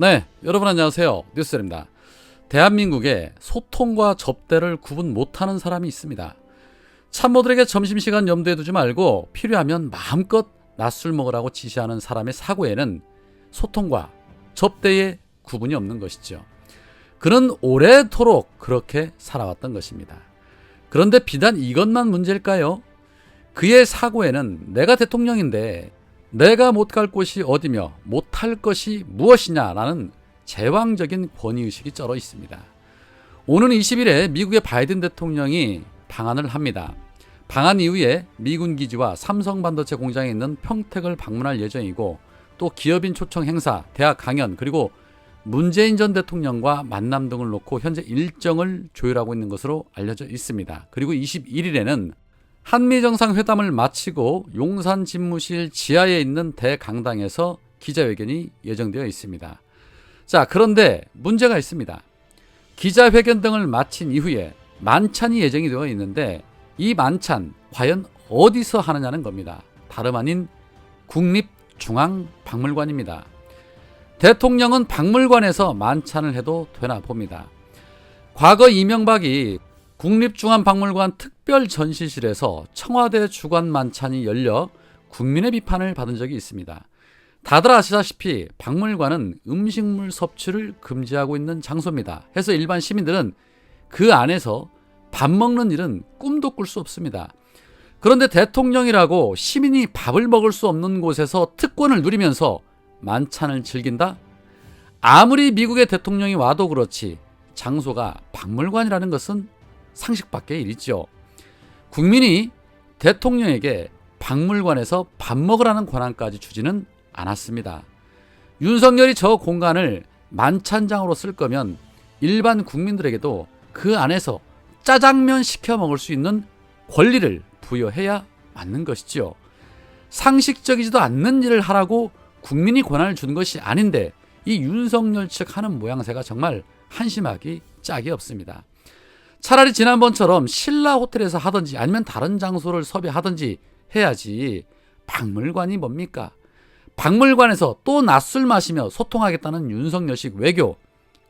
네, 여러분 안녕하세요. 뉴스입니다. 대한민국에 소통과 접대를 구분 못하는 사람이 있습니다. 참모들에게 점심시간 염두에 두지 말고 필요하면 마음껏 낮술 먹으라고 지시하는 사람의 사고에는 소통과 접대의 구분이 없는 것이죠. 그는 오래도록 그렇게 살아왔던 것입니다. 그런데 비단 이것만 문제일까요? 그의 사고에는 내가 대통령인데 내가 못 갈 곳이 어디며 못할 것이 무엇이냐라는 제왕적인 권위의식이 쩔어 있습니다. 오는 20일에 미국의 바이든 대통령이 방한을 합니다. 방한 이후에 미군 기지와 삼성 반도체 공장에 있는 평택을 방문할 예정이고 또 기업인 초청 행사, 대학 강연 그리고 문재인 전 대통령과 만남 등을 놓고 현재 일정을 조율하고 있는 것으로 알려져 있습니다. 그리고 21일에는 한미 정상회담을 마치고 용산 집무실 지하에 있는 대강당에서 기자회견이 예정되어 있습니다. 자, 그런데 문제가 있습니다. 기자회견 등을 마친 이후에 만찬이 예정이 되어 있는데 이 만찬 과연 어디서 하느냐는 겁니다. 다름 아닌 국립중앙박물관입니다. 대통령은 박물관에서 만찬을 해도 되나 봅니다. 과거 이명박이 국립중앙박물관 특별 전시실에서 청와대 주관 만찬이 열려 국민의 비판을 받은 적이 있습니다. 다들 아시다시피 박물관은 음식물 섭취를 금지하고 있는 장소입니다. 해서 일반 시민들은 그 안에서 밥 먹는 일은 꿈도 꿀 수 없습니다. 그런데 대통령이라고 시민이 밥을 먹을 수 없는 곳에서 특권을 누리면서 만찬을 즐긴다? 아무리 미국의 대통령이 와도 그렇지 장소가 박물관이라는 것은 상식 밖의 일이죠. 국민이 대통령에게 박물관에서 밥 먹으라는 권한까지 주지는 않았습니다. 윤석열이 저 공간을 만찬장으로 쓸 거면 일반 국민들에게도 그 안에서 짜장면 시켜 먹을 수 있는 권리를 부여해야 맞는 것이지요. 상식적이지도 않는 일을 하라고 국민이 권한을 준 것이 아닌데 이 윤석열 측 하는 모양새가 정말 한심하기 짝이 없습니다. 차라리 지난번처럼 신라 호텔에서 하든지 아니면 다른 장소를 섭외하든지 해야지 박물관이 뭡니까? 박물관에서 또 낮술 마시며 소통하겠다는 윤석열식 외교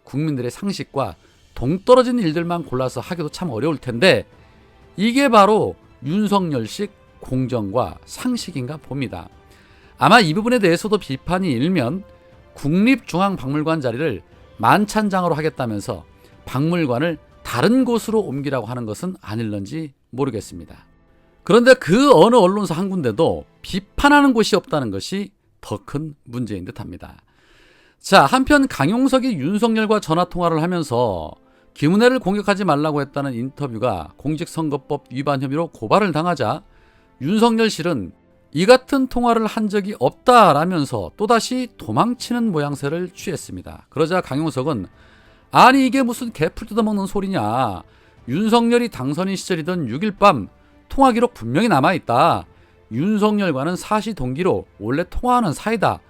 국민들의 상식과 동떨어진 일들만 골라서 하기도 참 어려울 텐데 이게 바로 윤석열식 공정과 상식인가 봅니다. 아마 이 부분에 대해서도 비판이 일면 국립중앙박물관 자리를 만찬장으로 하겠다면서 박물관을 다른 곳으로 옮기라고 하는 것은 아닐런지 모르겠습니다. 그런데 그 어느 언론사 한 군데도 비판하는 곳이 없다는 것이 더 큰 문제인 듯 합니다. 자, 한편 강용석이 윤석열과 전화 통화를 하면서 김은혜를 공격하지 말라고 했다는 인터뷰가 공직선거법 위반 혐의로 고발을 당하자 윤석열 실은 이 같은 통화를 한 적이 없다라면서 또다시 도망치는 모양새를 취했습니다. 그러자 강용석은 아니 이게 무슨 개풀 뜯어먹는 소리냐. 윤석열이 당선인 시절이던 6일 밤 통화 기록 분명히 남아있다. 윤석열과는 사시 동기로 원래 통화하는 사이다.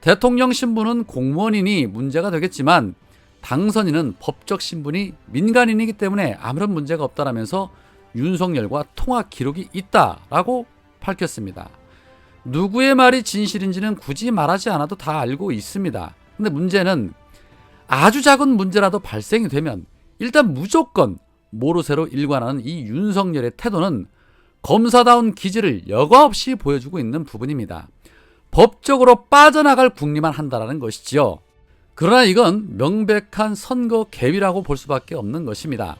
대통령 신분은 공무원이니 문제가 되겠지만 당선인은 법적 신분이 민간인이기 때문에 아무런 문제가 없다라면서 윤석열과 통화 기록이 있다라고 밝혔습니다. 누구의 말이 진실인지는 굳이 말하지 않아도 다 알고 있습니다. 근데 문제는 아주 작은 문제라도 발생이 되면 일단 무조건 모르쇠로 일관하는 이 윤석열의 태도는 검사다운 기질을 여과 없이 보여주고 있는 부분입니다. 법적으로 빠져나갈 국리만 한다라는 것이지요. 그러나 이건 명백한 선거 개비라고 볼 수밖에 없는 것입니다.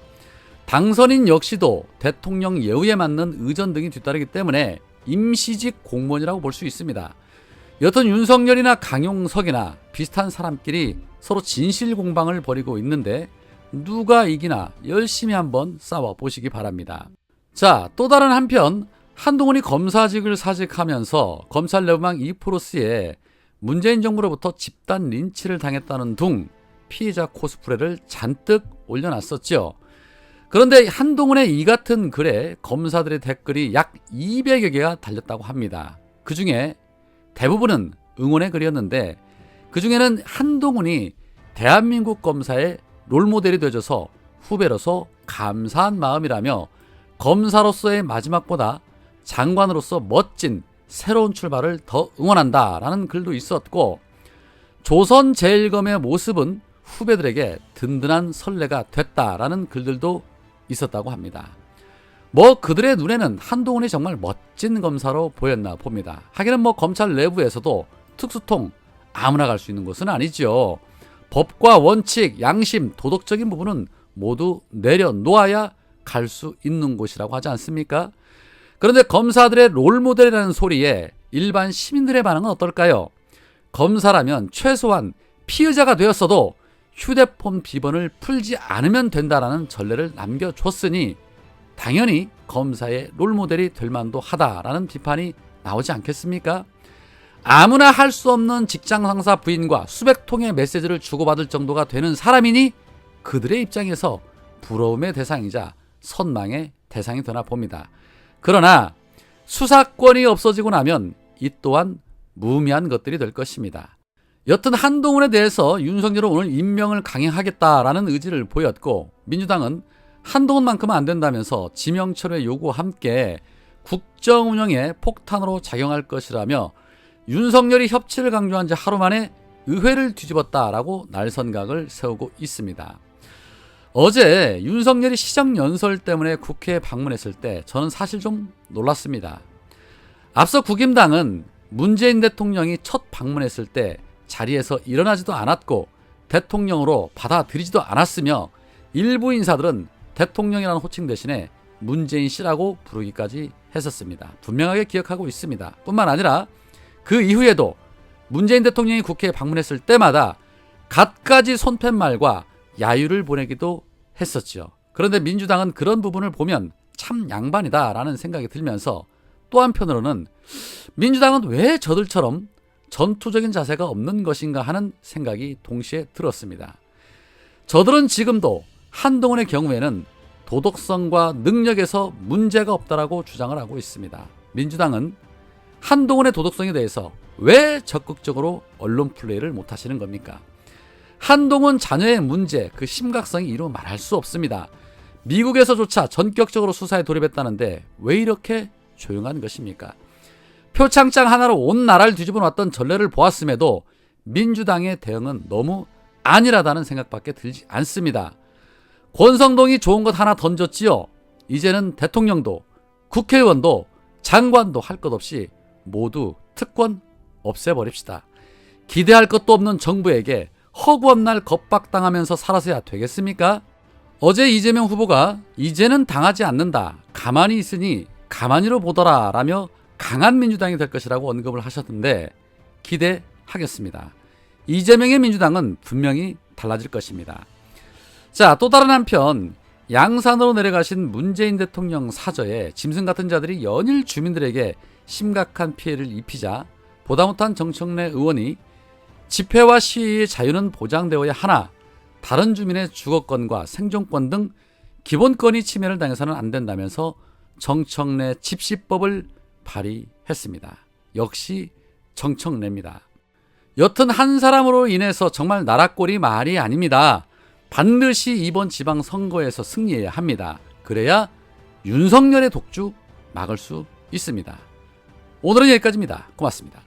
당선인 역시도 대통령 예우에 맞는 의전 등이 뒤따르기 때문에 임시직 공무원이라고 볼 수 있습니다. 여튼 윤석열이나 강용석이나 비슷한 사람끼리 서로 진실 공방을 벌이고 있는데 누가 이기나 열심히 한번 싸워 보시기 바랍니다. 자, 또 다른 한편 한동훈이 검사직을 사직하면서 검찰 내부망 이프로스에 문재인 정부로부터 집단 린치를 당했다는 둥 피해자 코스프레를 잔뜩 올려놨었죠. 그런데 한동훈의 이 같은 글에 검사들의 댓글이 약 200여 개가 달렸다고 합니다. 그 중에 대부분은 응원의 글이었는데 그 중에는 한동훈이 대한민국 검사의 롤모델이 되어줘서 후배로서 감사한 마음이라며 검사로서의 마지막보다 장관으로서 멋진 새로운 출발을 더 응원한다 라는 글도 있었고 조선 제일검의 모습은 후배들에게 든든한 선례가 됐다라는 글들도 있었다고 합니다. 뭐 그들의 눈에는 한동훈이 정말 멋진 검사로 보였나 봅니다. 하기는 뭐 검찰 내부에서도 특수통 아무나 갈 수 있는 곳은 아니죠. 법과 원칙, 양심, 도덕적인 부분은 모두 내려놓아야 갈 수 있는 곳이라고 하지 않습니까? 그런데 검사들의 롤모델이라는 소리에 일반 시민들의 반응은 어떨까요? 검사라면 최소한 피의자가 되었어도 휴대폰 비번을 풀지 않으면 된다라는 전례를 남겨줬으니 당연히 검사의 롤모델이 될 만도 하다라는 비판이 나오지 않겠습니까? 아무나 할 수 없는 직장 상사 부인과 수백 통의 메시지를 주고받을 정도가 되는 사람이니 그들의 입장에서 부러움의 대상이자 선망의 대상이 되나 봅니다. 그러나 수사권이 없어지고 나면 이 또한 무의미한 것들이 될 것입니다. 여튼 한동훈에 대해서 윤석열은 오늘 임명을 강행하겠다라는 의지를 보였고 민주당은 한동훈만큼은 안 된다면서 지명철의 요구와 함께 국정 운영에 폭탄으로 작용할 것이라며 윤석열이 협치를 강조한 지 하루 만에 의회를 뒤집었다라고 날선각을 세우고 있습니다. 어제 윤석열이 시정 연설 때문에 국회에 방문했을 때 저는 사실 좀 놀랐습니다. 앞서 국임당은 문재인 대통령이 첫 방문했을 때 자리에서 일어나지도 않았고 대통령으로 받아들이지도 않았으며 일부 인사들은 대통령이라는 호칭 대신에 문재인 씨라고 부르기까지 했었습니다. 분명하게 기억하고 있습니다. 뿐만 아니라 그 이후에도 문재인 대통령이 국회에 방문했을 때마다 갖가지 손팻말과 야유를 보내기도 했었지요. 그런데 민주당은 그런 부분을 보면 참 양반이다라는 생각이 들면서 또 한편으로는 민주당은 왜 저들처럼 전투적인 자세가 없는 것인가 하는 생각이 동시에 들었습니다. 저들은 지금도 한동훈의 경우에는 도덕성과 능력에서 문제가 없다라고 주장을 하고 있습니다. 민주당은 한동훈의 도덕성에 대해서 왜 적극적으로 언론 플레이를 못 하시는 겁니까? 한동훈 자녀의 문제, 그 심각성이 이루 말할 수 없습니다. 미국에서조차 전격적으로 수사에 돌입했다는데 왜 이렇게 조용한 것입니까? 표창장 하나로 온 나라를 뒤집어 놨던 전례를 보았음에도 민주당의 대응은 너무 안일하다는 생각밖에 들지 않습니다. 권성동이 좋은 것 하나 던졌지요. 이제는 대통령도 국회의원도 장관도 할 것 없이 모두 특권 없애버립시다. 기대할 것도 없는 정부에게 허구한 날 겁박당하면서 살아서야 되겠습니까? 어제 이재명 후보가 이제는 당하지 않는다. 가만히 있으니 가만히로 보더라 라며 강한 민주당이 될 것이라고 언급을 하셨는데 기대하겠습니다. 이재명의 민주당은 분명히 달라질 것입니다. 자, 또 다른 한편 양산으로 내려가신 문재인 대통령 사저에 짐승 같은 자들이 연일 주민들에게 심각한 피해를 입히자 보다 못한 정청래 의원이 집회와 시위의 자유는 보장되어야 하나 다른 주민의 주거권과 생존권 등 기본권이 침해를 당해서는 안 된다면서 정청래 집시법을 발의했습니다. 역시 정청래입니다. 여튼 한 사람으로 인해서 정말 나라 꼴이 말이 아닙니다. 반드시 이번 지방 선거에서 승리해야 합니다. 그래야 윤석열의 독주 막을 수 있습니다. 오늘은 여기까지입니다. 고맙습니다.